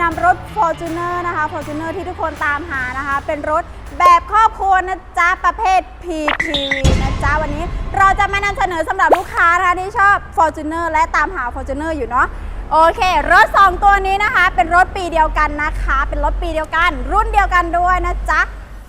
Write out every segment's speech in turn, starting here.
นำรถ Fortuner นะคะ Fortuner ที่ทุกคนตามหานะคะ เป็นรถแบบครอบครัวนะจ๊ะ ประเภท PPV นะจ๊ะ วันนี้เราจะมานำเสนอสำหรับลูกค้านะคะที่ชอบ Fortuner และตามหา Fortuner อยู่เนาะโอเค รถ 2 ตัวนี้นะคะ เป็นรถปีเดียวกันนะคะ เป็นรถปีเดียวกัน รุ่นเดียวกันด้วยนะจ๊ะ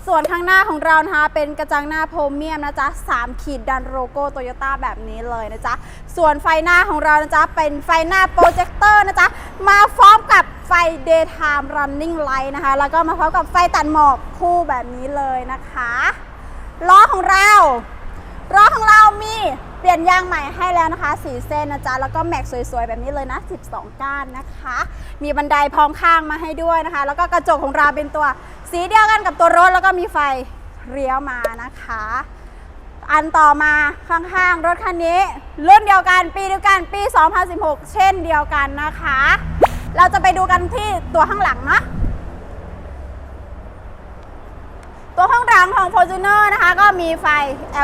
ส่วนข้างหน้าของเรานะคะเป็นกระจังหน้าโพรเมียมนะจ๊ะ3ขีดดันโลโก้โตโยต้าแบบนี้เลยนะจ๊ะส่วนไฟหน้าของเรานะจ๊ะเป็นไฟหน้าโปรเจคเตอร์นะจ๊ะมาพร้อมกับไฟ daytime running light นะคะ แล้วก็มาพร้อมกับไฟตัดหมอกคู่แบบนี้เลยนะคะล้อของเราล้อของเรามีเปลี่ยนยางใหม่ให้แล้วนะคะสีเส้นนะจ๊ะ แล้วก็แม็กสวยๆ แบบนี้เลยนะ 12 ก้านนะคะ มีบันไดพร้อมข้างมาให้ด้วยนะคะ แล้วก็กระจกของเราเป็นตัว สีเดียวกันกับตัวรถแล้วก็มีไฟเลี้ยวมานะคะ อันต่อมาข้างๆ รถคันนี้รุ่นเดียวกันปีเดียวกันปี 2016 เช่นเดียวกันนะคะ เราจะไปดูกันที่ตัวข้างหลังเนาะตัวข้างหลังของ Fortuner นะคะ ก็มีไฟ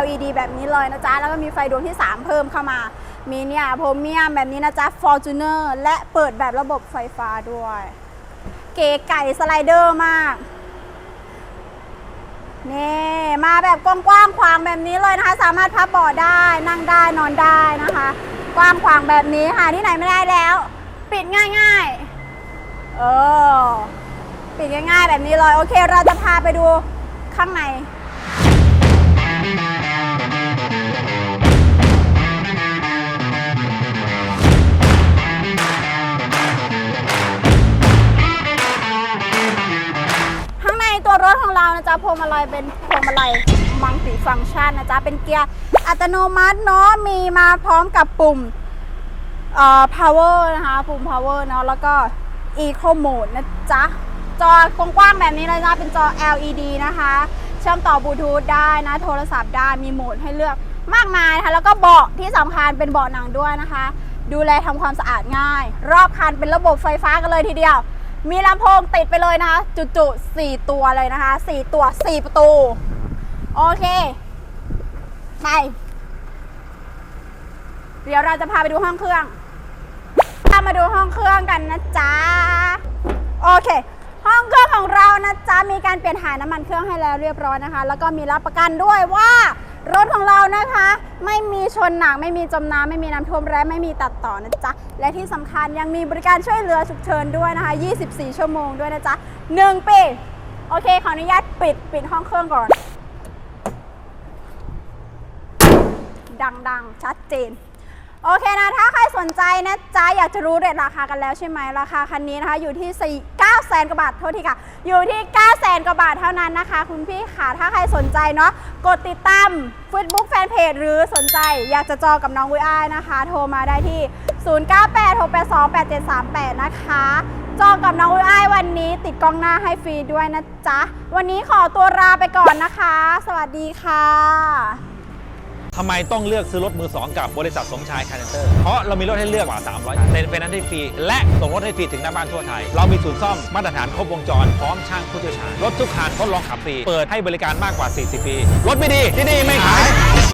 LED แบบนี้เลยนะจ๊ะ แล้วก็มีไฟดวงที่ 3 เพิ่มเข้ามามีเนี่ยโพรเมียมแบบนี้นะจ๊ะ Fortuner และเปิดแบบระบบไฟฟ้าด้วย เก๋ไก่สไลเดอร์มาก นี่มาแบบกว้างๆขวางแบบนี้เลยนะคะ สามารถพับเบาะได้นั่งได้นอนได้นะคะ กว้างขวางแบบนี้หาที่ไหนไม่ได้แล้ว ปิดง่ายๆเออปิดง่ายๆแบบนี้เลยโอเค เราจะพาไปดูข้างใน รถของเรานะจ๊ะพวงมาลัยเป็นพวงมาลัยมังสีฟังก์ชันนะจ๊ะเป็นเกียร์อัตโนมัติเนาะมีมาพร้อมกับปุ่มเอ่อ power นะคะปุ่ม power เนาะแล้วก็ eco mode นะจ๊ะจอกว้างๆแบบนี้เลยนะเป็นจอ LED นะคะ เชื่อมต่อบลูทูธได้นะ โทรศัพท์ได้มีโหมดให้เลือกมากมายนะคะ แล้วก็เบาะที่สำคัญเป็นเบาะหนังด้วยนะคะ ดูแลทำความสะอาดง่าย รอบคันเป็นระบบไฟฟ้ากันเลยทีเดียว มีลำโพงติดไปเลยนะคะ จุๆ4ตัวเลยนะคะ4ตัว4ประตู โอเคไปเดี๋ยวเราจะพาไปดูห้องเครื่องพามาดูห้องเครื่องกันนะจ๊ะ โอเค ห้องเครื่องของเรานะจ๊ะ มีการเปลี่ยนถ่ายน้ำมันเครื่องให้แล้วเรียบร้อยนะคะ แล้วก็มีรับประกันด้วยว่า รถของเรานะคะ ไม่มีชนหนักไม่มีจมน้ำไม่มีน้ำท่วมและไม่มีตัดต่อนะจ๊ะ และที่สำคัญยังมีบริการช่วยเหลือฉุกเฉินด้วยนะคะ 24 ชั่วโมงด้วยนะจ๊ะ 1 ปี โอเค ขออนุญาตปิดปิดห้องเครื่องก่อน ดังๆ ชัดเจน โอเคนะ ถ้าใครสนใจนะจ๊ะอยากจะรู้เรทราคากันแล้วใช่ไหมราคาคันนี้นะคะ อยู่ที่ 4 9แสนกว่าบาทโทษทีค่ะ อยู่ที่9แสนกว่าบาทเท่านั้นนะคะ คุณพี่ค่ะ ถ้าใครสนใจเนาะกดติดตาม Facebook Fanpage หรือสนใจอยากจะจองกับน้องวิอ้ายนะคะ โทรมาได้ที่ 0986828738 นะคะจองกับน้องวิอ้ายวันนี้ติดกล้องหน้าให้ฟรีด้วยนะจ๊ะ วันนี้ขอตัวลาไปก่อนนะคะ สวัสดีค่ะ ทำไมต้องเลือกซื้อรถมือ2กับบริษัทสมชายคาร์เนเตอร์ เพราะเรามีรถให้เลือกกว่า 300เซ็นเป็นนั้นให้ฟรี และส่งรถให้ฟรีถึงหน้าบ้านทั่วไทย เรามีศูนย์ซ่อมมาตรฐานครบวงจร พร้อมช่างผู้เชี่ยวชาญ รถทุกคันทดลองขับฟรี เปิดให้บริการมากกว่า 40 ปี รถไม่ดีที่นี่ไม่ขาย